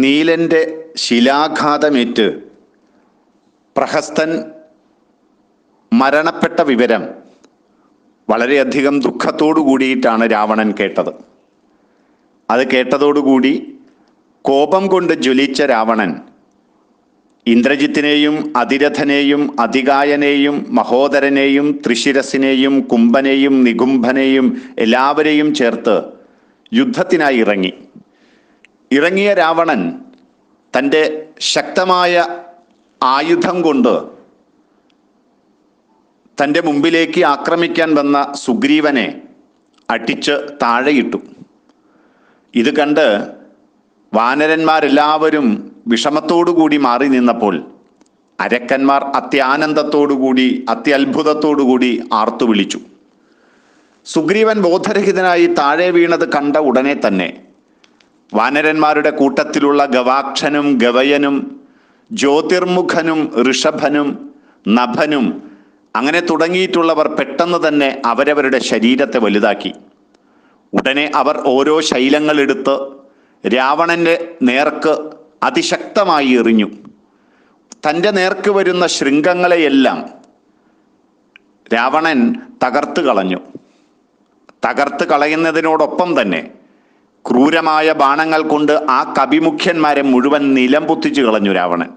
നീലന്റെ ശിലാഘാതമേറ്റ് പ്രഹസ്തൻ മരണപ്പെട്ട വിവരം വളരെയധികം ദുഃഖത്തോടു കൂടിയിട്ടാണ് രാവണൻ കേട്ടത്. അത് കേട്ടതോടുകൂടി കോപം കൊണ്ട് ജ്വലിച്ച രാവണൻ ഇന്ദ്രജിത്തിനെയും അതിരഥനെയും അതികായനെയും മഹോദരനെയും ത്രിശിരസിനെയും കുംഭനെയും നികുംഭനെയും എല്ലാവരെയും ചേർത്ത് യുദ്ധത്തിനായി ഇറങ്ങി. ഇറങ്ങിയ രാവണൻ തന്റെ ശക്തമായ ആയുധം കൊണ്ട് തന്റെ മുമ്പിലേക്ക് ആക്രമിക്കാൻ വന്ന സുഗ്രീവനെ അടിച്ച് താഴെയിട്ടു. ഇത് കണ്ട് വാനരന്മാരെല്ലാവരും വിഷമത്തോടുകൂടി മാറി നിന്നപ്പോൾ അരക്കന്മാർ അത്യാനന്ദത്തോടുകൂടി അത്യത്ഭുതത്തോടുകൂടി ആർത്തു വിളിച്ചു. സുഗ്രീവൻ ബോധരഹിതനായി താഴെ വീണത് കണ്ട ഉടനെ തന്നെ വാനരന്മാരുടെ കൂട്ടത്തിലുള്ള ഗവാക്ഷനും ഗവയനും ജ്യോതിർമുഖനും ഋഷഭനും നഭനും അങ്ങനെ തുടങ്ങിയിട്ടുള്ളവർ പെട്ടെന്ന് തന്നെ അവരവരുടെ ശരീരത്തെ വലുതാക്കി. ഉടനെ അവർ ഓരോ ശൈലങ്ങളെടുത്ത് രാവണന്റെ നേർക്ക് അതിശക്തമായി എറിഞ്ഞു. തന്റെ നേർക്ക് വരുന്ന ശൃംഗങ്ങളെയെല്ലാം രാവണൻ തകർത്ത് കളഞ്ഞു. തകർത്ത് കളയുന്നതിനോടൊപ്പം തന്നെ ക്രൂരമായ ബാണങ്ങൾ കൊണ്ട് ആ കവിമുഖ്യന്മാരെ മുഴുവൻ നിലം പൊത്തിച്ചു കളഞ്ഞു രാവണൻ.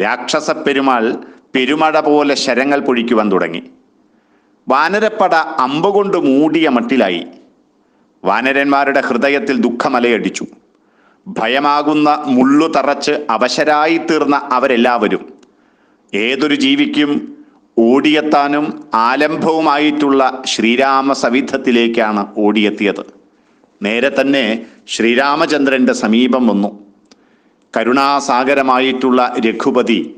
രാക്ഷസ പെരുമാൾ പെരുമഴ പോലെ ശരങ്ങൾ പൊഴിക്കുവാൻ തുടങ്ങി. വാനരപ്പട അമ്പുകൊണ്ട് മൂടിയ മട്ടിലായി. വാനരന്മാരുടെ ഹൃദയത്തിൽ ദുഃഖമലയടിച്ചു. ഭയമാകുന്ന മുള്ളു തറച്ച് അവശരായി തീർന്ന അവരെല്ലാവരും. ഏതൊരു ജീവിക്കും ഓടിയെത്താനും ആലംബവുമായിട്ടുള്ള ശ്രീരാമ സവിധത്തിലേക്കാണ് ഓടിയെത്തിയത്. നേരെ തന്നെ ശ്രീരാമചന്ദ്രന്റെ സമീപം വന്നു. കരുണാസാഗരമായിട്ടുള്ള രഘുപതി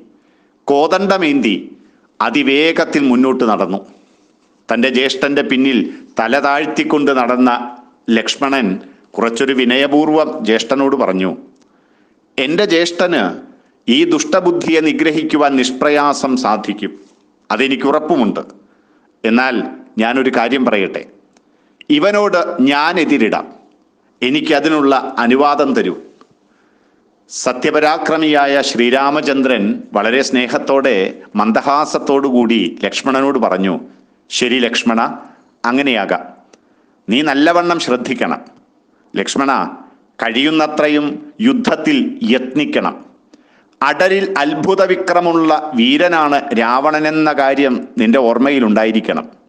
കോതണ്ടമേന്തി അതിവേഗത്തിൽ മുന്നോട്ട് നടന്നു. തന്റെ ജ്യേഷ്ഠന്റെ പിന്നിൽ തല താഴ്ത്തിക്കൊണ്ട് നടന്ന ലക്ഷ്മണൻ കുറച്ചൊരു വിനയപൂർവം ജ്യേഷ്ഠനോട് പറഞ്ഞു എന്റെ ജ്യേഷ്ഠന് ഈ ദുഷ്ടബുദ്ധിയെ നിഗ്രഹിക്കുവാൻ നിഷ്പ്രയാസം സാധിക്കും. അതെനിക്ക് ഉറപ്പുമുണ്ട്. എന്നാൽ ഞാനൊരു കാര്യം പറയട്ടെ. ഇവനോട് ഞാൻ എതിരിടാം എനിക്കതിനുള്ള അനുവാദം തരൂ. സത്യപരാക്രമിയായ ശ്രീരാമചന്ദ്രൻ വളരെ സ്നേഹത്തോടെ മന്ദഹാസത്തോടുകൂടി ലക്ഷ്മണനോട് പറഞ്ഞു ശരി ലക്ഷ്മണ അങ്ങനെയാകാം. നീ നല്ലവണ്ണം ശ്രദ്ധിക്കണം. ലക്ഷ്മണ കഴിയുന്നത്രയും യുദ്ധത്തിൽ യത്നിക്കണം. അടരിൽ അത്ഭുത വീരനാണ് രാവണനെന്ന കാര്യം നിന്റെ ഓർമ്മയിലുണ്ടായിരിക്കണം.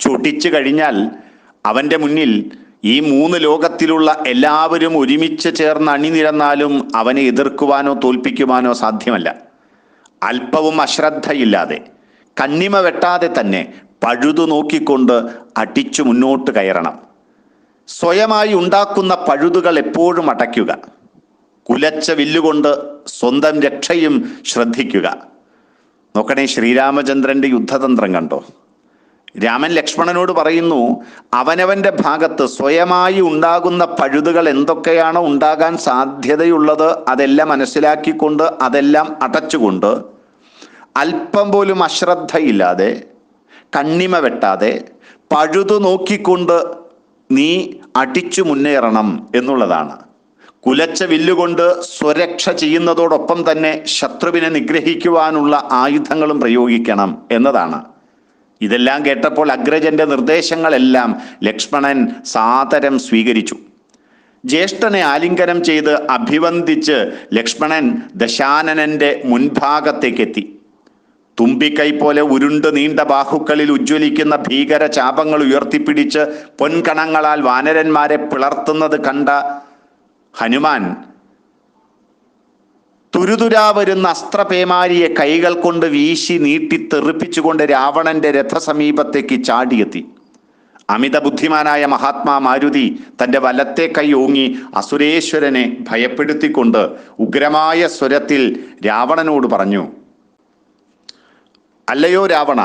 ചൊട്ടിച്ചു കഴിഞ്ഞാൽ അവന്റെ മുന്നിൽ ഈ മൂന്ന് ലോകത്തിലുള്ള എല്ലാവരും ഒരുമിച്ച് ചേർന്ന് അണിനിരന്നാലും അവനെ എതിർക്കുവാനോ തോൽപ്പിക്കുവാനോ സാധ്യമല്ല. അല്പവും അശ്രദ്ധയില്ലാതെ കണ്ണിമ വെട്ടാതെ തന്നെ പഴുതു നോക്കിക്കൊണ്ട് അടിച്ചു മുന്നോട്ട് കയറണം. സ്വയമായി ഉണ്ടാക്കുന്ന പഴുതുകൾ എപ്പോഴും അടയ്ക്കുക. കുലച്ച വില്ലുകൊണ്ട് സ്വന്തം രക്ഷയും ശ്രദ്ധിക്കുക. നോക്കണേ ശ്രീരാമചന്ദ്രന്റെ യുദ്ധതന്ത്രം കണ്ടോ? രാമൻ ലക്ഷ്മണനോട് പറയുന്നു അവനവന്റെ ഭാഗത്ത് സ്വയമായി ഉണ്ടാകുന്ന പഴുതുകൾ എന്തൊക്കെയാണോ ഉണ്ടാകാൻ സാധ്യതയുള്ളത് അതെല്ലാം മനസ്സിലാക്കിക്കൊണ്ട് അതെല്ലാം അടച്ചുകൊണ്ട് അല്പം പോലും അശ്രദ്ധയില്ലാതെ കണ്ണിമ വെട്ടാതെ പഴുതു നോക്കിക്കൊണ്ട് നീ അടിച്ചു മുന്നേറണം എന്നുള്ളതാണ്. കുലച്ച വില്ലുകൊണ്ട് സ്വരക്ഷ ചെയ്യുന്നതോടൊപ്പം തന്നെ ശത്രുവിനെ നിഗ്രഹിക്കുവാനുള്ള ആയുധങ്ങളും പ്രയോഗിക്കണം എന്നതാണ്. ഇതെല്ലാം കേട്ടപ്പോൾ അഗ്രജന്റെ നിർദ്ദേശങ്ങളെല്ലാം ലക്ഷ്മണൻ സാദരം സ്വീകരിച്ചു. ജ്യേഷ്ഠനെ ആലിംഗനം ചെയ്ത് അഭിവന്ദിച്ച് ലക്ഷ്മണൻ ദശാനനന്റെ മുൻഭാഗത്തേക്കെത്തി. തുമ്പിക്കൈ പോലെ ഉരുണ്ട് നീണ്ട ബാഹുക്കളിൽ ഉജ്ജ്വലിക്കുന്ന ഭീകര ചാപങ്ങൾ ഉയർത്തിപ്പിടിച്ച് പൊൻകണങ്ങളാൽ വാനരന്മാരെ പിളർത്തുന്നത് കണ്ട ഹനുമാൻ തുരുതുരാ വരുന്ന അസ്ത്രപേമാരിയെ കൈകൾ കൊണ്ട് വീശി നീട്ടി തെറിപ്പിച്ചുകൊണ്ട് രാവണന്റെ രഥസമീപത്തേക്ക് ചാടിയെത്തി. അമിത ബുദ്ധിമാനായ മഹാത്മാ മാരുതി തന്റെ വലത്തെ കൈ ഓങ്ങി അസുരേശ്വരനെ ഭയപ്പെടുത്തിക്കൊണ്ട് ഉഗ്രമായ സ്വരത്തിൽ രാവണനോട് പറഞ്ഞു അല്ലയോ രാവണ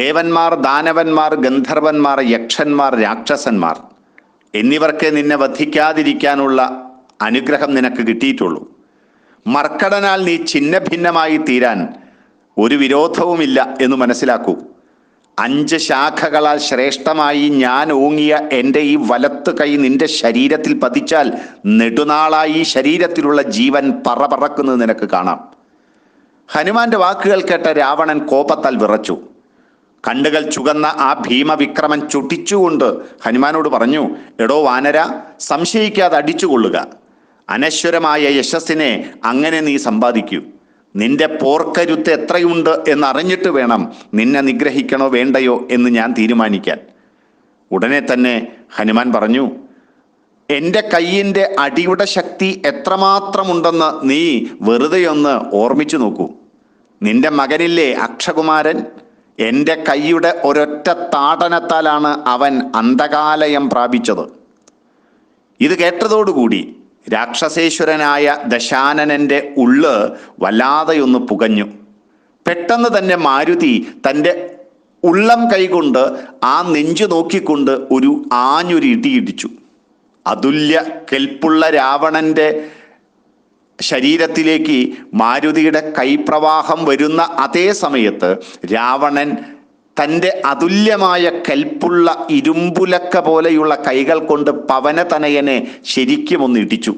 ദേവന്മാർ ദാനവന്മാർ ഗന്ധർവന്മാർ യക്ഷന്മാർ രാക്ഷസന്മാർ എന്നിവർക്ക് നിന്നെ വധിക്കാതിരിക്കാനുള്ള അനുഗ്രഹം നിനക്ക് കിട്ടിയിട്ടുള്ളൂ. മർക്കടനാൽ നീ ഛിന്ന ഭിന്നമായി തീരാൻ ഒരു വിരോധവുമില്ല എന്ന് മനസ്സിലാക്കൂ. അഞ്ച് ശാഖകളാൽ ശ്രേഷ്ഠമായി ഞാൻ ഓങ്ങിയ എന്റെ ഈ വലത്ത് കൈ നിന്റെ ശരീരത്തിൽ പതിച്ചാൽ നെടുനാളായി ശരീരത്തിലുള്ള ജീവൻ പറ പറപറക്കുന്നത് നിനക്ക് കാണാം. ഹനുമാന്റെ വാക്കുകൾ കേട്ട രാവണൻ കോപത്താൽ വിറച്ചു. കണ്ണുകൾ ചുകന്ന ആ ഭീമവിക്രമൻ ചുട്ടിച്ചുകൊണ്ട് ഹനുമാനോട് പറഞ്ഞു എടോ വാനര സംശയിക്കാതെ അടിച്ചുകൊള്ളുക. അനശ്വരമായ യശസ്സിനെ അങ്ങനെ നീ സമ്പാദിക്കൂ. നിന്റെ പോർക്കരുത്ത് എത്രയുണ്ട് എന്നറിഞ്ഞിട്ട് വേണം നിന്നെ നിഗ്രഹിക്കണോ വേണ്ടയോ എന്ന് ഞാൻ തീരുമാനിക്കാൻ. ഉടനെ തന്നെ ഹനുമാൻ പറഞ്ഞു എന്റെ കയ്യിന്റെ അടിയുടെ ശക്തി എത്രമാത്രമുണ്ടെന്ന് നീ വെറുതെ ഒന്ന് ഓർമ്മിച്ചു നോക്കൂ. നിന്റെ മകനില്ലേ അക്ഷകുമാരൻ? എന്റെ കൈയുടെ ഒരൊറ്റ താടനത്താലാണ് അവൻ അന്ധകാലയം പ്രാപിച്ചത്. ഇത് കേട്ടതോടുകൂടി രാക്ഷസേശ്വരനായ ദശാനനന്റെ ഉള്ള് വല്ലാതെയൊന്ന് പുകഞ്ഞു. പെട്ടെന്ന് തന്നെ മാരുതി തന്റെ ഉള്ളം കൈകൊണ്ട് ആ നെഞ്ചു നോക്കിക്കൊണ്ട് ഒരു ആഞ്ഞൊരു ഇടിയിടിച്ചു അതുല്യ കെൽപ്പുള്ള രാവണന്റെ ശരീരത്തിലേക്ക് മാരുതിയുടെ കൈപ്രവാഹം വരുന്ന അതേ സമയത്ത് രാവണൻ തന്റെ അതുല്യമായ കൽപ്പുള്ള ഇരുമ്പുലക്ക പോലെയുള്ള കൈകൾ കൊണ്ട് പവനതനയനെ ശരിക്കും ഒന്ന് ഇടിച്ചു.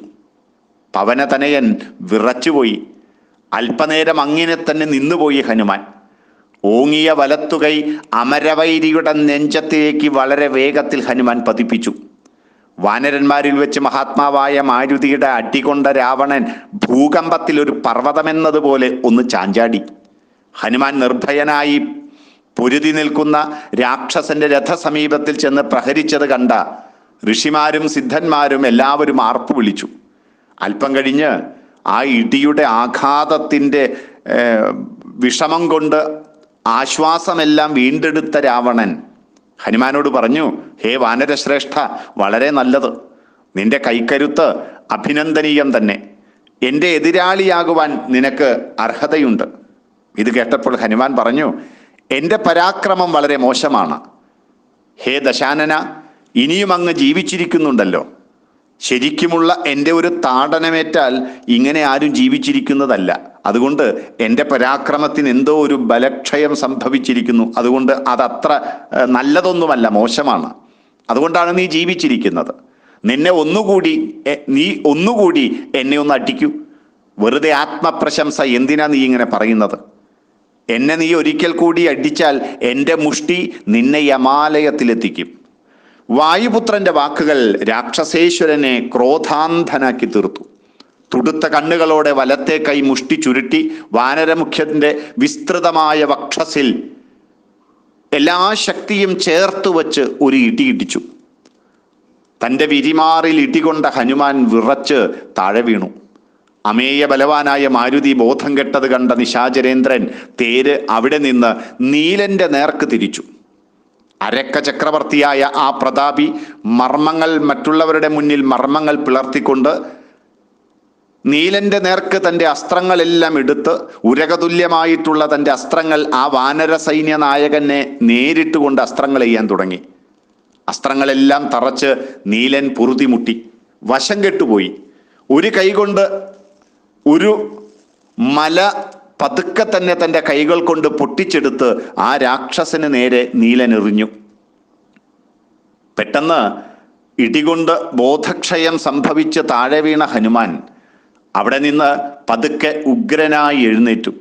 പവനതനയൻ വിറച്ചുപോയി. അല്പനേരം അങ്ങനെ തന്നെ നിന്നുപോയി ഹനുമാൻ. ഓങ്ങിയ വലത്തുകൈ അമരവൈരിയുടെ നെഞ്ചത്തേക്ക് വളരെ വേഗത്തിൽ ഹനുമാൻ പതിപ്പിച്ചു. വാനരന്മാരിൽ വെച്ച് മഹാത്മാവായ മാരുതിയുടെ അടികൊണ്ട രാവണൻ ഭൂകമ്പത്തിൽ ഒരു പർവതമെന്നതുപോലെ ഒന്ന് ചാഞ്ചാടി. ഹനുമാൻ നിർഭയനായി പൊരുതി നിൽക്കുന്ന രാക്ഷസന്റെ രഥസമീപത്തിൽ ചെന്ന് പ്രഹരിച്ചത് കണ്ട ഋഷിമാരും സിദ്ധന്മാരും എല്ലാവരും ആർപ്പ് വിളിച്ചു. അല്പം കഴിഞ്ഞ് ആ ഇടിയുടെ ആഘാതത്തിന്റെ വിഷമം കൊണ്ട് ആശ്വാസമെല്ലാം വീണ്ടെടുത്ത രാവണൻ ഹനുമാനോട് പറഞ്ഞു ഹേ വാനരശ്രേഷ്ഠ വളരെ നല്ലത്. നിന്റെ കൈക്കരുത്ത് അഭിനന്ദനീയം തന്നെ. എന്റെ എതിരാളിയാകുവാൻ നിനക്ക് അർഹതയുണ്ട്. ഇത് കേട്ടപ്പോൾ ഹനുമാൻ പറഞ്ഞു എന്റെ പരാക്രമം വളരെ മോശമാണ്. ഹേ ദശാനന ഇനിയും അങ്ങ് ജീവിച്ചിരിക്കുന്നുണ്ടല്ലോ. ശരിക്കുമുള്ള എന്റെ ഒരു താടനമേറ്റാൽ ഇങ്ങനെ ആരും ജീവിച്ചിരിക്കുന്നതല്ല. അതുകൊണ്ട് എന്റെ പരാക്രമത്തിന് എന്തോ ഒരു ബലക്ഷയം സംഭവിച്ചിരിക്കുന്നു. അതുകൊണ്ട് അതത്ര നല്ലതൊന്നുമല്ല മോശമാണ്. അതുകൊണ്ടാണ് നീ ജീവിച്ചിരിക്കുന്നത്. നിന്നെ ഒന്നുകൂടി നീ ഒന്നുകൂടി എന്നെ ഒന്ന് അടിക്കൂ. വെറുതെ ആത്മപ്രശംസ എന്തിനാ നീ ഇങ്ങനെ പറയുന്നത്? എന്നെ നീ ഒരിക്കൽ കൂടി അടിച്ചാൽ എന്റെ മുഷ്ടി നിന്നെ യമാലയത്തിലെത്തിക്കും. വായുപുത്രന്റെ വാക്കുകൾ രാക്ഷസേശ്വരനെ ക്രോധാന്ധനാക്കി തീർത്തു. തുടുത്ത കണ്ണുകളോടെ വലത്തെ കൈ മുഷ്ടി ചുരുട്ടി വാനരമുഖ്യന്റെ വിസ്തൃതമായ വക്ഷസിൽ എല്ലാ ശക്തിയും ചേർത്ത് വച്ച് ഒരു ഇടി ഇടിച്ചു. തന്റെ വിരിമാറിൽ ഇടികൊണ്ട ഹനുമാൻ വിറച്ച് താഴെ വീണു. അമേയ ബലവാനായ മാരുതി ബോധം കെട്ടത് കണ്ട നിശാചരേന്ദ്രൻ തേര് അവിടെ നിന്ന് നീലന്റെ നേർക്ക് തിരിച്ചു. അരക്ക ചക്രവർത്തിയായ ആ പ്രതാപി മർമ്മങ്ങൾ മറ്റുള്ളവരുടെ മുന്നിൽ മർമ്മങ്ങൾ പിളർത്തിക്കൊണ്ട് നീലന്റെ നേർക്ക് തന്റെ അസ്ത്രങ്ങളെല്ലാം എടുത്ത് ഉരകതുല്യമായിട്ടുള്ള തന്റെ അസ്ത്രങ്ങൾ ആ വാനര സൈന്യ നായകനെ നേരിട്ടുകൊണ്ട് അസ്ത്രങ്ങൾ ചെയ്യാൻ തുടങ്ങി. അസ്ത്രങ്ങളെല്ലാം തറച്ച് നീലൻ പൊറുതിമുട്ടി വശം കെട്ടുപോയി. ഒരു കൈകൊണ്ട് ഒരു മല പതുക്കെ തന്നെ തന്റെ കൈകൾ കൊണ്ട് പൊട്ടിച്ചെടുത്ത് ആ രാക്ഷസന് നേരെ നീലനെറിഞ്ഞു. പെട്ടെന്ന് ഇടികൊണ്ട് ബോധക്ഷയം സംഭവിച്ച് താഴെ വീണ ഹനുമാൻ അവിടെ നിന്ന് പതുക്കെ ഉഗ്രനായി എഴുന്നേറ്റു.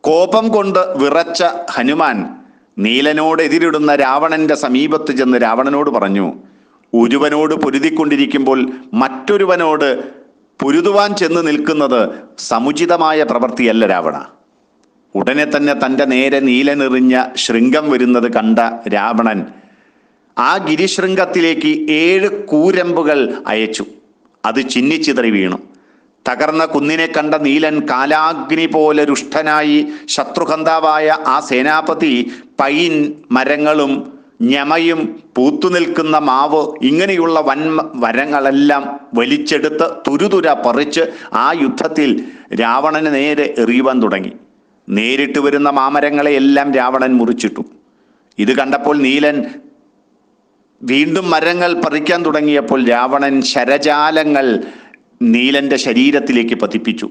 കോപം കൊണ്ട് വിറച്ച ഹനുമാൻ നീലനോട് എതിരിടുന്ന രാവണന്റെ സമീപത്ത് ചെന്ന് രാവണനോട് പറഞ്ഞു ഒരുവനോട് പൊരുതിക്കൊണ്ടിരിക്കുമ്പോൾ മറ്റൊരുവനോട് പൊരുതുവാൻ ചെന്ന് നിൽക്കുന്നത് സമുചിതമായ പ്രവൃത്തിയല്ല രാവണ. ഉടനെ തന്നെ തന്റെ നേരെ നീലനെറിഞ്ഞ ശൃംഗം വരുന്നത് കണ്ട രാവണൻ ആ ഗിരിശൃംഗത്തിലേക്ക് ഏഴ് കൂരമ്പുകൾ അയച്ചു. അത് ചിന്നിച്ചിതറി വീണു. തകർന്ന കുന്നിനെ കണ്ട നീലൻ കാലാഗ്നി പോലെ രുഷ്ടനായി ശത്രുഹന്താവായ ആ സേനാപതി പൈൻ മരങ്ങളും ഞമയും പൂത്തുനിൽക്കുന്ന മാവ് ഇങ്ങനെയുള്ള വൻ വരങ്ങളെല്ലാം വലിച്ചെടുത്ത് തുരുതുര പറിച്ച് ആ യുദ്ധത്തിൽ രാവണന് നേരെ എറിയുവാൻ തുടങ്ങി. നേരിട്ട് വരുന്ന മാമരങ്ങളെയെല്ലാം രാവണൻ മുറിച്ചിട്ടു. ഇത് കണ്ടപ്പോൾ നീലൻ വീണ്ടും മരങ്ങൾ പറിക്കാൻ തുടങ്ങിയപ്പോൾ രാവണൻ ശരജാലങ്ങൾ നീലന്റെ ശരീരത്തിലേക്ക് പതിപ്പിച്ചു.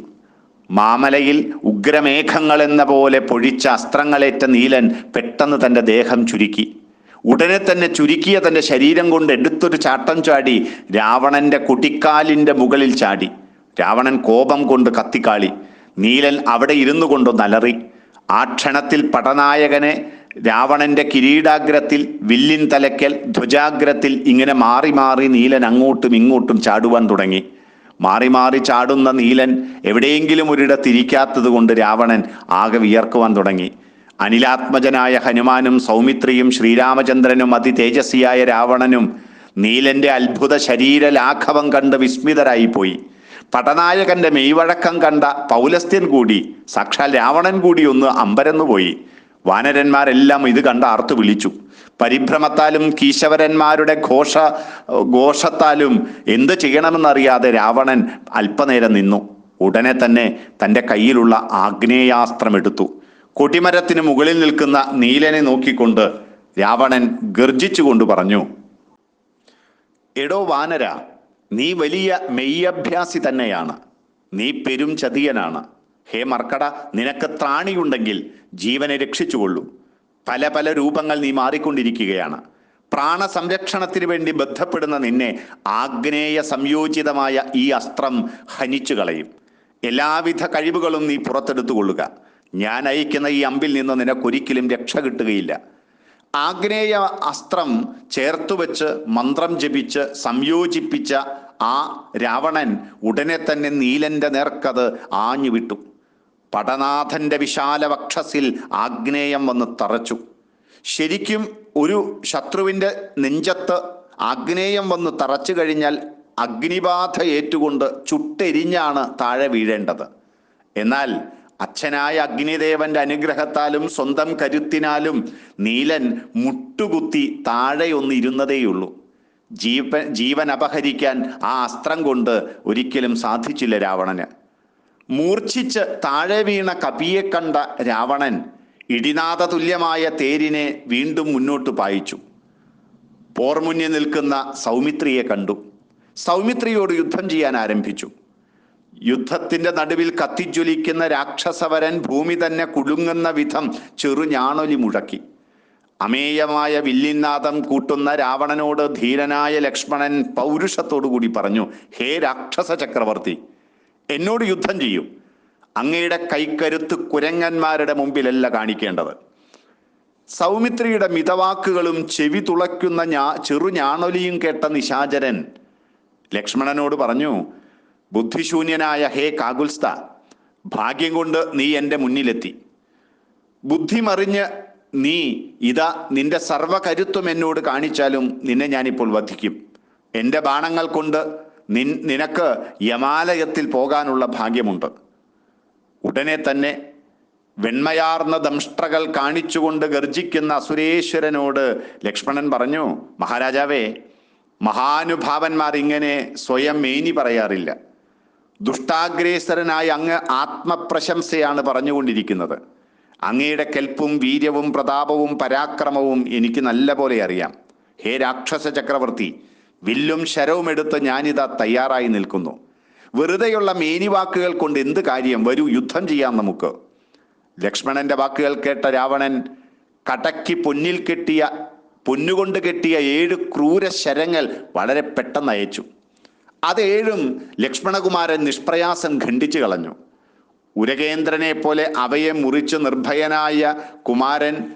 മാമലയിൽ ഉഗ്രമേഘങ്ങൾ എന്ന പോലെ പൊഴിച്ച അസ്ത്രങ്ങളേറ്റ നീലൻ പെട്ടെന്ന് തന്റെ ദേഹം ചുരുക്കി. ഉടനെ തന്നെ ചുരുക്കിയ തന്റെ ശരീരം കൊണ്ട് എടുത്തൊരു ചാട്ടം ചാടി രാവണന്റെ കുട്ടിക്കാലിന്റെ മുകളിൽ ചാടി. രാവണൻ കോപം കൊണ്ട് കത്തിക്കാളി. നീലൻ അവിടെ ഇരുന്നു കൊണ്ടൊന്ന് അലറി ആ ക്ഷണത്തിൽ പടനായകനെ രാവണന്റെ കിരീടാഗ്രത്തിൽ വില്ലിൻ തലയ്ക്കൽ ധ്വജാഗ്രത്തിൽ ഇങ്ങനെ മാറി മാറി നീലൻ അങ്ങോട്ടും ഇങ്ങോട്ടും ചാടുവാൻ തുടങ്ങി. മാറി മാറി ചാടുന്ന നീലൻ എവിടെയെങ്കിലും ഒരിടത്തിരിക്കാത്തത് കൊണ്ട് രാവണൻ ആകെ വിയർക്കുവാൻ തുടങ്ങി. അനിലാത്മജനായ ഹനുമാനും സൗമിത്രിയും ശ്രീരാമചന്ദ്രനും അതി തേജസ്വിയായ രാവണനും നീലന്റെ അത്ഭുത ശരീര ലാഘവം കണ്ട് വിസ്മിതരായിപ്പോയി. പടനായകന്റെ മെയ്വഴക്കം കണ്ട പൗലസ്ത്യൻ കൂടി സാക്ഷാൽ രാവണൻ കൂടി ഒന്ന് അമ്പരന്നു പോയി. വാനരന്മാരെല്ലാം ഇത് കണ്ട് ആർത്തു വിളിച്ചു. പരിഭ്രമത്താലും കീശവരന്മാരുടെ ഘോഷ ഘോഷത്താലും എന്ത് ചെയ്യണമെന്നറിയാതെ രാവണൻ അല്പനേരം നിന്നു. ഉടനെ തന്നെ തന്റെ കയ്യിലുള്ള ആഗ്നേയാസ്ത്രം എടുത്തു. കൊടിമരത്തിന് മുകളിൽ നിൽക്കുന്ന നീലനെ നോക്കിക്കൊണ്ട് രാവണൻ ഗർജിച്ചുകൊണ്ട് പറഞ്ഞു എടോ വാനര നീ വലിയ മെയ്യഭ്യാസി തന്നെയാണ്. നീ പെരും ചതിയനാണ്. ഹേ മർക്കട നിനക്ക് ത്രാണിയുണ്ടെങ്കിൽ ജീവനെ രക്ഷിച്ചുകൊള്ളൂ. പല പല രൂപങ്ങൾ നീ മാറിക്കൊണ്ടിരിക്കുകയാണ്. പ്രാണസംരക്ഷണത്തിന് വേണ്ടി ബന്ധപ്പെടുന്ന നിന്നെ ആഗ്നേയ സംയോജിതമായ ഈ അസ്ത്രം ഹനിച്ചു കളയും എല്ലാവിധ കഴിവുകളും നീ പുറത്തെടുത്തു കൊള്ളുക ഞാൻ അയക്കുന്ന ഈ അമ്പിൽ നിന്ന് നിനക്കൊരിക്കലും രക്ഷ കിട്ടുകയില്ല. ആഗ്നേയ അസ്ത്രം ചേർത്തു വെച്ച് മന്ത്രം ജപിച്ച് സംയോജിപ്പിച്ച ആ രാവണൻ ഉടനെ തന്നെ നീലന്റെ നേർക്കത് ആഞ്ഞുവിട്ടു. പടനാഥന്റെ വിശാല വക്ഷസിൽ ആഗ്നേയം വന്ന് തറച്ചു. ശരിക്കും ഒരു ശത്രുവിന്റെ നെഞ്ചത്ത് ആഗ്നേയം വന്ന് തറച്ചു കഴിഞ്ഞാൽ അഗ്നിബാധ ഏറ്റുകൊണ്ട് ചുട്ടെരിഞ്ഞാണ് താഴെ വീഴേണ്ടത്. എന്നാൽ അച്ഛനായ അഗ്നിദേവന്റെ അനുഗ്രഹത്താലും സ്വന്തം കരുത്തിനാലും നീലൻ മുട്ടുകുത്തി താഴെയൊന്ന് ഇരുന്നതേയുള്ളൂ ജീവ ജീവൻ അപഹരിക്കാൻ ആ അസ്ത്രം കൊണ്ട് ഒരിക്കലും സാധിച്ചില്ല രാവണന്. മൂർച്ഛിച്ച് താഴെ വീണ കപിയെ കണ്ട രാവണൻ ഇടിനാഥ തുല്യമായ തേരിനെ വീണ്ടും മുന്നോട്ട് പായിച്ചു. പോർമുന്നിൽ നിൽക്കുന്ന സൗമിത്രിയെ കണ്ടു. സൗമിത്രിയോട് യുദ്ധം ചെയ്യാൻ ആരംഭിച്ചു. യുദ്ധത്തിന്റെ നടുവിൽ കത്തിജ്വലിക്കുന്ന രാക്ഷസവരൻ ഭൂമി തന്നെ കുടുങ്ങുന്ന വിധം ചെറുഞാണൊലി മുഴക്കി. അമേയമായ വില്ലിനാഥം കൂട്ടുന്ന രാവണനോട് ധീരനായ ലക്ഷ്മണൻ പൗരുഷത്തോടുകൂടി പറഞ്ഞു ഹേ രാക്ഷസ ചക്രവർത്തി എന്നോട് യുദ്ധം ചെയ്യും. അങ്ങയുടെ കൈക്കരുത്ത് കുരങ്ങന്മാരുടെ മുമ്പിലല്ല കാണിക്കേണ്ടത്. സൗമിത്രിയുടെ മിതവാക്കുകളും ചെവി തുളയ്ക്കുന്ന ഞാ ചെറുഞാണൊലിയും കേട്ട നിശാചരൻ ലക്ഷ്മണനോട് പറഞ്ഞു ബുദ്ധിശൂന്യനായ ഹേ കാകുൽസ്ത ഭാഗ്യം കൊണ്ട് നീ എന്റെ മുന്നിലെത്തി. ബുദ്ധിമറിഞ്ഞ് നീ ഇതാ നിന്റെ സർവകരുത്വം എന്നോട് കാണിച്ചാലും നിന്നെ ഞാനിപ്പോൾ വധിക്കും. എന്റെ ബാണങ്ങൾ കൊണ്ട് നിൻ നിനക്ക് യമാലയത്തിൽ പോകാനുള്ള ഭാഗ്യമുണ്ട്. ഉടനെ തന്നെ വെണ്മയാർന്ന ദംഷ്ട്രകൾ കാണിച്ചുകൊണ്ട് ഗർജിക്കുന്ന അസുരേശ്വരനോട് ലക്ഷ്മണൻ പറഞ്ഞു മഹാരാജാവേ മഹാനുഭാവന്മാർ ഇങ്ങനെ സ്വയം മേനി പറയാറില്ല. ദുഷ്ടാഗ്രേസരനായ അങ്ങ് ആത്മപ്രശംസയാണ് പറഞ്ഞുകൊണ്ടിരിക്കുന്നത്. അങ്ങയുടെ കെൽപ്പും വീര്യവും പ്രതാപവും പരാക്രമവും എനിക്ക് നല്ലപോലെ അറിയാം. ഹേ രാക്ഷസ ചക്രവർത്തി വില്ലും ശരവും എടുത്ത് ഞാനിതാ തയ്യാറായി നിൽക്കുന്നു. വെറുതെയുള്ള മേനിവാക്കുകൾ കൊണ്ട് എന്ത് കാര്യം? വരൂ യുദ്ധം ചെയ്യാം നമുക്ക്. ലക്ഷ്മണന്റെ വാക്കുകൾ കേട്ട രാവണൻ കടക്കി പൊന്നിൽ കെട്ടിയ പൊന്നുകൊണ്ട് കെട്ടിയ ഏഴ് ക്രൂര ശരങ്ങൾ വളരെ പെട്ടെന്ന് അയച്ചു. അത് ഏഴും ലക്ഷ്മണകുമാരൻ നിഷ്പ്രയാസം ഖണ്ഡിച്ചു കളഞ്ഞു. ഉരകേന്ദ്രനെ പോലെ അവയെ മുറിച്ച് നിർഭയനായ കുമാരൻ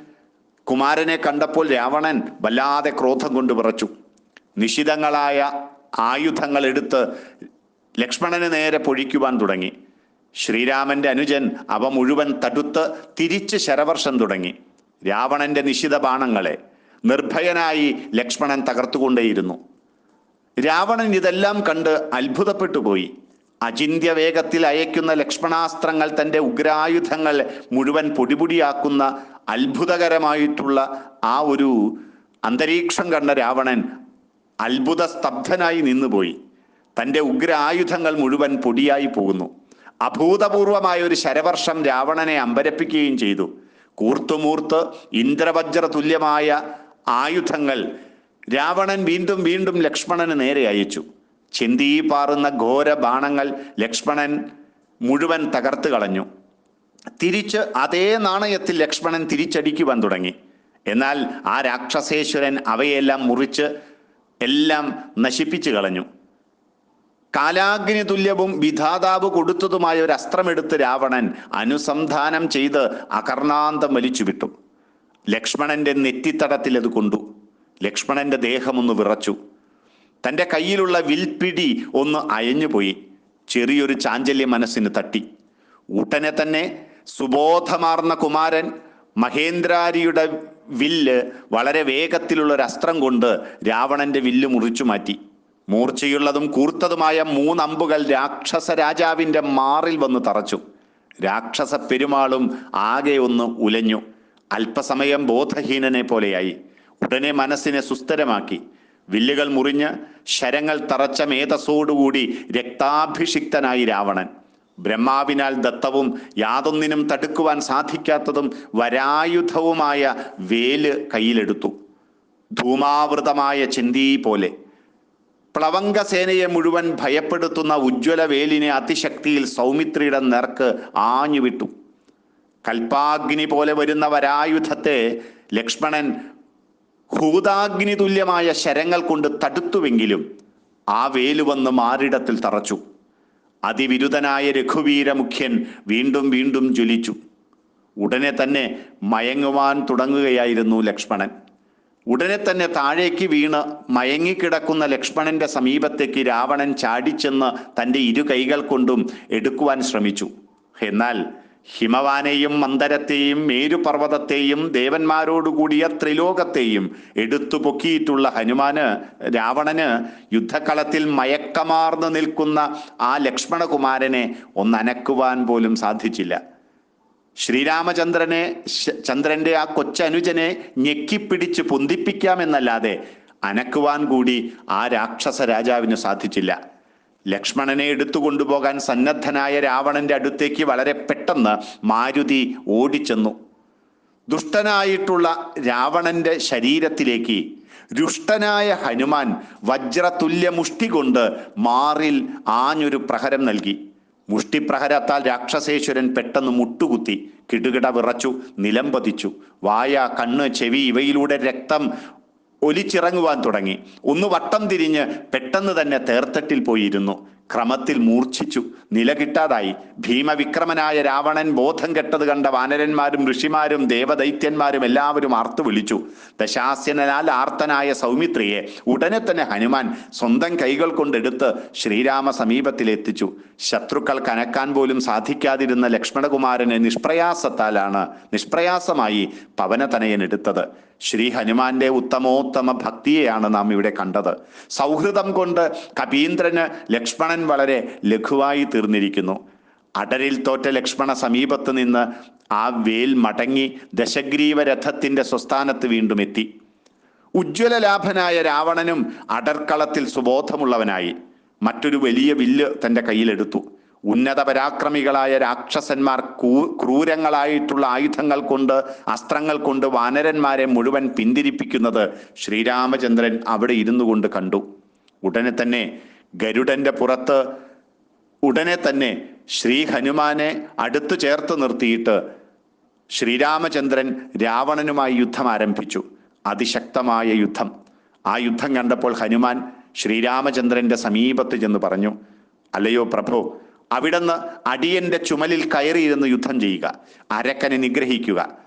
കുമാരനെ കണ്ടപ്പോൾ രാവണൻ വല്ലാതെ ക്രോധം കൊണ്ട് വിറച്ചു. നിശിതങ്ങളായ ആയുധങ്ങൾ എടുത്ത് ലക്ഷ്മണന് നേരെ പൊഴിക്കുവാൻ തുടങ്ങി. ശ്രീരാമന്റെ അനുജൻ അവ മുഴുവൻ തടുത്ത് തിരിച്ച് ശരവർഷം തുടങ്ങി. രാവണന്റെ നിശിത ബാണങ്ങളെ നിർഭയനായി ലക്ഷ്മണൻ തകർത്തുകൊണ്ടേയിരുന്നു. രാവണൻ ഇതെല്ലാം കണ്ട് അത്ഭുതപ്പെട്ടു പോയി. അചിന്യ വേഗത്തിൽ അയക്കുന്ന ലക്ഷ്മണാസ്ത്രങ്ങൾ തന്റെ ഉഗ്രായുധങ്ങൾ മുഴുവൻ പൊടിപൊടിയാക്കുന്ന അത്ഭുതകരമായിട്ടുള്ള ആ ഒരു അന്തരീക്ഷം കണ്ട രാവണൻ അത്ഭുത സ്തബ്ധനായി നിന്നുപോയി. തന്റെ ഉഗ്ര ആയുധങ്ങൾ മുഴുവൻ പൊടിയായി പോകുന്നു. അഭൂതപൂർവമായ ഒരു ശരവർഷം രാവണനെ അമ്പരപ്പിക്കുകയും ചെയ്തു. കൂർത്തുമൂർത്ത് ഇന്ദ്രവജ്ര തുല്യമായ ആയുധങ്ങൾ രാവണൻ വീണ്ടും വീണ്ടും ലക്ഷ്മണന് നേരെ അയച്ചു. ചിന്തീ പാറുന്ന ഘോര ബാണങ്ങൾ ലക്ഷ്മണൻ മുഴുവൻ തകർത്ത് കളഞ്ഞു. തിരിച്ച് അതേ നാണയത്തിൽ ലക്ഷ്മണൻ തിരിച്ചടിക്കുവാൻ തുടങ്ങി. എന്നാൽ ആ രാക്ഷസേശ്വരൻ അവയെല്ലാം മുറിച്ച് എല്ലാം നശിപ്പിച്ചു കളഞ്ഞു. കാലാഗ്നി തുല്യവും വിധാതാവ് കൊടുത്തതുമായ ഒരു അസ്ത്രമെടുത്ത് രാവണൻ അനുസന്ധാനം ചെയ്ത് അകർണാന്തം വലിച്ചുവിട്ടു. ലക്ഷ്മണന്റെ നെറ്റിത്തടത്തിൽ അത് കൊണ്ടു. ലക്ഷ്മണന്റെ ദേഹമൊന്ന് വിറച്ചു. തന്റെ കയ്യിലുള്ള വിൽപ്പിടി ഒന്ന് അയഞ്ഞുപോയി. ചെറിയൊരു ചാഞ്ചല്യ മനസ്സിന് തട്ടി. ഉടനെ തന്നെ സുബോധമാർന്ന കുമാരൻ മഹേന്ദ്രാരിയുടെ വില്ല് വളരെ വേഗത്തിലുള്ള ഒരു അസ്ത്രം കൊണ്ട് രാവണന്റെ വില്ല് മുറിച്ചു മാറ്റി. മൂർച്ചയുള്ളതും കൂർത്തതുമായ മൂന്നമ്പുകൾ രാക്ഷസ രാജാവിന്റെ മാറിൽ വന്ന് തറച്ചു. രാക്ഷസ പെരുമാളും ആകെ ഒന്ന് ഉലഞ്ഞു. അല്പസമയം ബോധഹീനനെ പോലെയായി. ഉടനെ മനസ്സിനെ സുസ്ഥിരമാക്കി. വില്ലുകൾ മുറിഞ്ഞ് ശരങ്ങൾ തറച്ച മേധസ്സോടുകൂടി രക്താഭിഷിക്തനായി രാവണൻ. ബ്രഹ്മാവിനാൽ ദത്തവും യാതൊന്നിനും തടുക്കുവാൻ സാധിക്കാത്തതും വരായുധവുമായ വേൽ കയ്യിലെടുത്തു. ധൂമാവൃതമായ ചിന്തീ പോലെ. പ്ലവങ്ക സേനയെ മുഴുവൻ ഭയപ്പെടുത്തുന്ന ഉജ്ജ്വല വേലിനെ അതിശക്തിയിൽ സൗമിത്രിയുടെ നേർക്ക് ആഞ്ഞുവിട്ടു. കൽപ്പാഗ്നി പോലെ വരുന്ന വരായുധത്തെ ലക്ഷ്മണൻ ഹൂതാഗ്നി തുല്യമായ ശരങ്ങൾ കൊണ്ട് തടുത്തുവെങ്കിലും ആ വേലു വന്ന് മാറിടത്തിൽ തറച്ചു. അതിവിരുദ്ധനായ രഘുവീര മുഖ്യൻ വീണ്ടും വീണ്ടും ജ്വലിച്ചു. ഉടനെ തന്നെ മയങ്ങുവാൻ തുടങ്ങുകയായിരുന്നു ലക്ഷ്മണൻ. ഉടനെ തന്നെ താഴേക്ക് വീണ് മയങ്ങിക്കിടക്കുന്ന ലക്ഷ്മണന്റെ സമീപത്തേക്ക് രാവണൻ ചാടിച്ചെന്ന് തന്റെ ഇരു കൈകൾ കൊണ്ടും എടുക്കുവാൻ ശ്രമിച്ചു. എന്നാൽ ഹിമവാനെയും മന്ദരത്തെയും മേരുപർവതത്തെയും ദേവന്മാരോടുകൂടിയ ത്രിലോകത്തെയും എടുത്തു പൊക്കിയിട്ടുള്ള ഹനുമാന് രാവണന് യുദ്ധക്കളത്തിൽ മയക്കമാർന്നു നിൽക്കുന്ന ആ ലക്ഷ്മണകുമാരനെ ഒന്നനക്കുവാൻ പോലും സാധിച്ചില്ല. ശ്രീരാമചന്ദ്രനെ ചന്ദ്രന്റെ ആ കൊച്ചനുജനെ ഞെക്കിപ്പിടിച്ച് പൊന്തിപ്പിക്കാമെന്നല്ലാതെ അനക്കുവാൻ കൂടി ആ രാക്ഷസ രാജാവിന് സാധിച്ചില്ല. ലക്ഷ്മണനെ എടുത്തു കൊണ്ടുപോകാൻ സന്നദ്ധനായ രാവണന്റെ അടുത്തേക്ക് വളരെ പെട്ടെന്ന് മാരുതി ഓടിച്ചെന്നു. ദുഷ്ടനായിട്ടുള്ള രാവണന്റെ ശരീരത്തിലേക്ക് രുഷ്ടനായ ഹനുമാൻ വജ്രതുല്യ മുഷ്ടി കൊണ്ട് മാറിൽ ആഞ്ഞൊരു പ്രഹരം നൽകി. മുഷ്ടിപ്രഹരത്താൽ രാക്ഷസേശ്വരൻ പെട്ടെന്ന് മുട്ടുകുത്തി കിടുകിട വിറച്ചു നിലംപതിച്ചു. വായ കണ്ണ് ചെവി ഇവയിലൂടെ രക്തം ഒലിച്ചിറങ്ങുവാൻ തുടങ്ങി. ഒന്ന് വട്ടം തിരിഞ്ഞ് പെട്ടെന്ന് തന്നെ തേർത്തട്ടിൽ പോയിരുന്നു. ക്രമത്തിൽ മൂർച്ഛിച്ചു. നില കിട്ടാതായി. ഭീമവിക്രമനായ രാവണൻ ബോധം കെട്ടത് കണ്ട വാനരന്മാരും ഋഷിമാരും ദേവദൈത്യന്മാരും എല്ലാവരും ആർത്തു വിളിച്ചു. ദശാസ്യനാൽ ആർത്തനായ സൗമിത്രിയെ ഉടനെ തന്നെ ഹനുമാൻ സ്വന്തം കൈകൾ കൊണ്ടെടുത്ത് ശ്രീരാമ സമീപത്തിലെത്തിച്ചു. ശത്രുക്കൾ കനക്കാൻ പോലും സാധിക്കാതിരുന്ന ലക്ഷ്മണകുമാരനെ നിഷ്പ്രയാസത്താലാണ് നിഷ്പ്രയാസമായി പവനതനയൻ എടുത്തത്. ശ്രീ ഹനുമാന്റെ ഉത്തമോത്തമ ഭക്തിയെയാണ് നാം ഇവിടെ കണ്ടത്. സൗഹൃദം കൊണ്ട് കപീന്ദ്രന് ലക്ഷ്മണൻ വളരെ ലഘുവായി തീർന്നിരിക്കുന്നു. അടരിൽ തോറ്റ ലക്ഷ്മണ സമീപത്ത് നിന്ന് ആ വേൽ മടങ്ങി ദശഗ്രീവ രഥത്തിന്റെ സ്വസ്ഥാനത്ത് വീണ്ടും എത്തി. ഉജ്ജ്വല ലാഭനായ രാവണനും അടർക്കളത്തിൽ സുബോധമുള്ളവനായി. മറ്റൊരു വലിയ വില്ല് തന്റെ കയ്യിലെടുത്തു ഉന്നത പരാക്രമികളായ രാക്ഷസന്മാർ ക്രൂരങ്ങളായിട്ടുള്ള ആയുധങ്ങൾ കൊണ്ട് അസ്ത്രങ്ങൾ കൊണ്ട് വാനരന്മാരെ മുഴുവൻ പിന്തിരിപ്പിക്കുന്നത് ശ്രീരാമചന്ദ്രൻ അവിടെ ഇരുന്നു കൊണ്ട് കണ്ടു. ഉടനെ തന്നെ ഗരുഡന്റെ പുറത്ത് ഉടനെ തന്നെ ശ്രീ ഹനുമാനെ അടുത്തു ചേർത്ത് നിർത്തിയിട്ട് ശ്രീരാമചന്ദ്രൻ രാവണനുമായി യുദ്ധം ആരംഭിച്ചു. അതിശക്തമായ യുദ്ധം. ആ യുദ്ധം കണ്ടപ്പോൾ ഹനുമാൻ ശ്രീരാമചന്ദ്രന്റെ സമീപത്ത് ചെന്ന് പറഞ്ഞു അല്ലയോ പ്രഭു അവിടുന്ന് അടിയന്റെ ചുമലിൽ കയറിയിരുന്ന് യുദ്ധം ചെയ്യുക. അരക്കനെ നിഗ്രഹിക്കുക.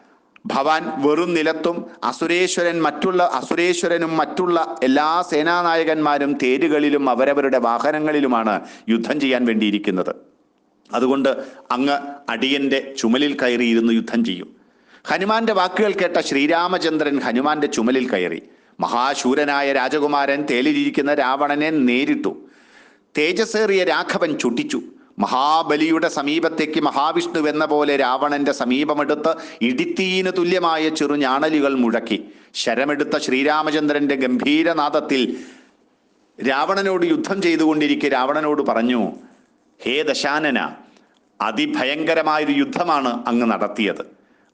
ഭവാൻ വെറും നിലത്തും അസുരേശ്വരൻ മറ്റുള്ള അസുരേശ്വരനും മറ്റുള്ള എല്ലാ സേനാനായകന്മാരും തേരുകളിലും അവരവരുടെ വാഹനങ്ങളിലുമാണ് യുദ്ധം ചെയ്യാൻ വേണ്ടിയിരിക്കുന്നത്. അതുകൊണ്ട് അങ്ങ് അടിയന്റെ ചുമലിൽ കയറിയിരുന്ന് യുദ്ധം ചെയ്യും. ഹനുമാന്റെ വാക്കുകൾ കേട്ട ശ്രീരാമചന്ദ്രൻ ഹനുമാന്റെ ചുമലിൽ കയറി. മഹാശൂരനായ രാജകുമാരൻ തേലിരിക്കുന്ന രാവണനെ നേരിട്ടു. തേജസ്സേറിയ രാഘവൻ ചുട്ടിച്ചു. മഹാബലിയുടെ സമീപത്തേക്ക് മഹാവിഷ്ണു എന്ന പോലെ രാവണന്റെ സമീപമെടുത്ത് ഇടിത്തീന് തുല്യമായ ചെറുഞാണലുകൾ മുഴക്കി. ശരമെടുത്ത ശ്രീരാമചന്ദ്രന്റെ ഗംഭീരനാദത്തിൽ രാവണനോട് യുദ്ധം ചെയ്തുകൊണ്ടിരിക്കെ രാവണനോട് പറഞ്ഞു ഹേ ദശാനന അതിഭയങ്കരമായൊരു യുദ്ധമാണ് അങ്ങ് നടത്തിയത്.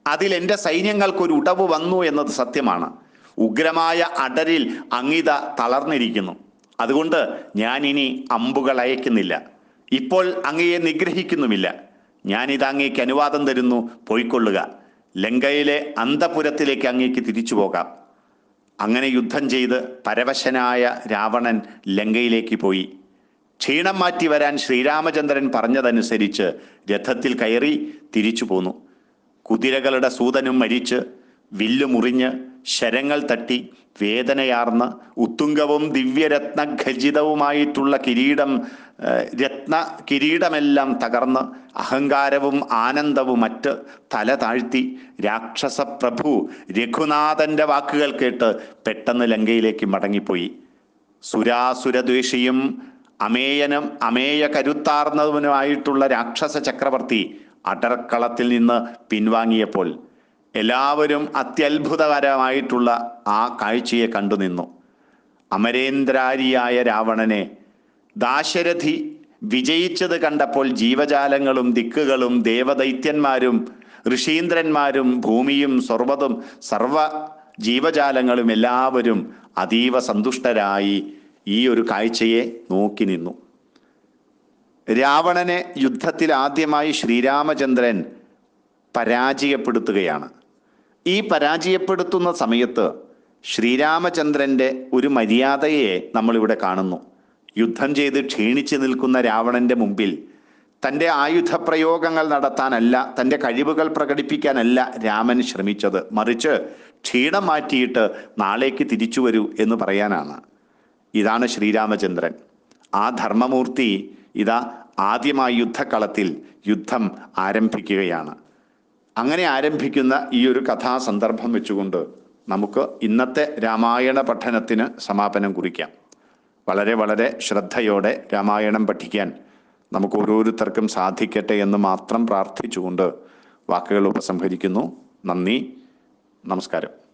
അതിൽ എന്റെ സൈന്യങ്ങൾക്കൊരു ഉടവ് വന്നു എന്നത് സത്യമാണ്. ഉഗ്രമായ അടരിൽ അങ്ങിത തളർന്നിരിക്കുന്നു. അതുകൊണ്ട് ഞാൻ ഇനി അമ്പുകൾ അയക്കുന്നില്ല. ഇപ്പോൾ അങ്ങയെ നിഗ്രഹിക്കുന്നുമില്ല. ഞാനിത് അങ്ങേക്ക് അനുവാദം തരുന്നു. പോയിക്കൊള്ളുക. ലങ്കയിലെ അന്തപുരത്തിലേക്ക് അങ്ങേക്ക് തിരിച്ചു പോകാം. അങ്ങനെ യുദ്ധം ചെയ്ത് പരവശനായ രാവണൻ ലങ്കയിലേക്ക് പോയി. ക്ഷീണം മാറ്റി വരാൻ ശ്രീരാമചന്ദ്രൻ പറഞ്ഞതനുസരിച്ച് രഥത്തിൽ കയറി തിരിച്ചു പോന്നു. കുതിരകളുടെ സൂതനും മരിച്ച് വില്ലു മുറിഞ്ഞ് ശരങ്ങൾ തട്ടി വേദനയാർന്ന് ദിവ്യരത്ന ഖചിതവുമായിട്ടുള്ള കിരീടം രത്ന കിരീടമെല്ലാം തകർന്ന് അഹങ്കാരവും ആനന്ദവും മറ്റ് തല താഴ്ത്തി രാക്ഷസപ്രഭു രഘുനാഥന്റെ വാക്കുകൾ കേട്ട് പെട്ടെന്ന് ലങ്കയിലേക്ക് മടങ്ങിപ്പോയി. സുരാസുരദ്വേഷിയും അമേയനും അമേയ കരുത്താർന്നതുമായിട്ടുള്ള രാക്ഷസ ചക്രവർത്തി അടർക്കളത്തിൽ നിന്ന് പിൻവാങ്ങിയപ്പോൾ എല്ലാവരും അത്യത്ഭുതകരമായിട്ടുള്ള ആ കാഴ്ചയെ കണ്ടു നിന്നു. അമരേന്ദ്രാരിയായ രാവണനെ ദാശരഥി വിജയിച്ചത് കണ്ടപ്പോൾ ജീവജാലങ്ങളും ദിക്കുകളും ദേവദൈത്യന്മാരും ഋഷീന്ദ്രന്മാരും ഭൂമിയും സർവതും സർവ ജീവജാലങ്ങളും എല്ലാവരും അതീവ സന്തുഷ്ടരായി ഈ ഒരു കാഴ്ചയെ നോക്കി നിന്നു. രാവണനെ യുദ്ധത്തിൽ ആദ്യമായി ശ്രീരാമചന്ദ്രൻ പരാജയപ്പെടുത്തുകയാണ്. ഈ പരാജയപ്പെടുത്തുന്ന സമയത്ത് ശ്രീരാമചന്ദ്രന്റെ ഒരു മര്യാദയെ നമ്മളിവിടെ കാണുന്നു. യുദ്ധം ചെയ്ത് ക്ഷീണിച്ചു നിൽക്കുന്ന രാവണന്റെ മുമ്പിൽ തന്റെ ആയുധപ്രയോഗങ്ങൾ നടത്താനല്ല തന്റെ കഴിവുകൾ പ്രകടിപ്പിക്കാനല്ല രാമൻ ശ്രമിച്ചത്. മറിച്ച് ക്ഷീണം മാറ്റിയിട്ട് നാളേക്ക് തിരിച്ചു വരൂ എന്ന് പറയാനാണ്. ഇതാണ് ശ്രീരാമചന്ദ്രൻ. ആ ധർമ്മമൂർത്തി ഇതാ ആദ്യമായി യുദ്ധക്കളത്തിൽ യുദ്ധം ആരംഭിക്കുകയാണ്. അങ്ങനെ ആരംഭിക്കുന്ന ഈ ഒരു കഥാസന്ദർഭം വെച്ചുകൊണ്ട് നമുക്ക് ഇന്നത്തെ രാമായണ പഠനത്തിന് സമാപനം കുറിക്കാം. വളരെ വളരെ ശ്രദ്ധയോടെ രാമായണം പഠിക്കാൻ നമുക്ക് ഓരോരുത്തർക്കും സാധിക്കട്ടെ എന്ന് മാത്രം പ്രാർത്ഥിച്ചുകൊണ്ട് വാക്കുകൾ ഉപസംഹരിക്കുന്നു. നന്ദി. നമസ്കാരം.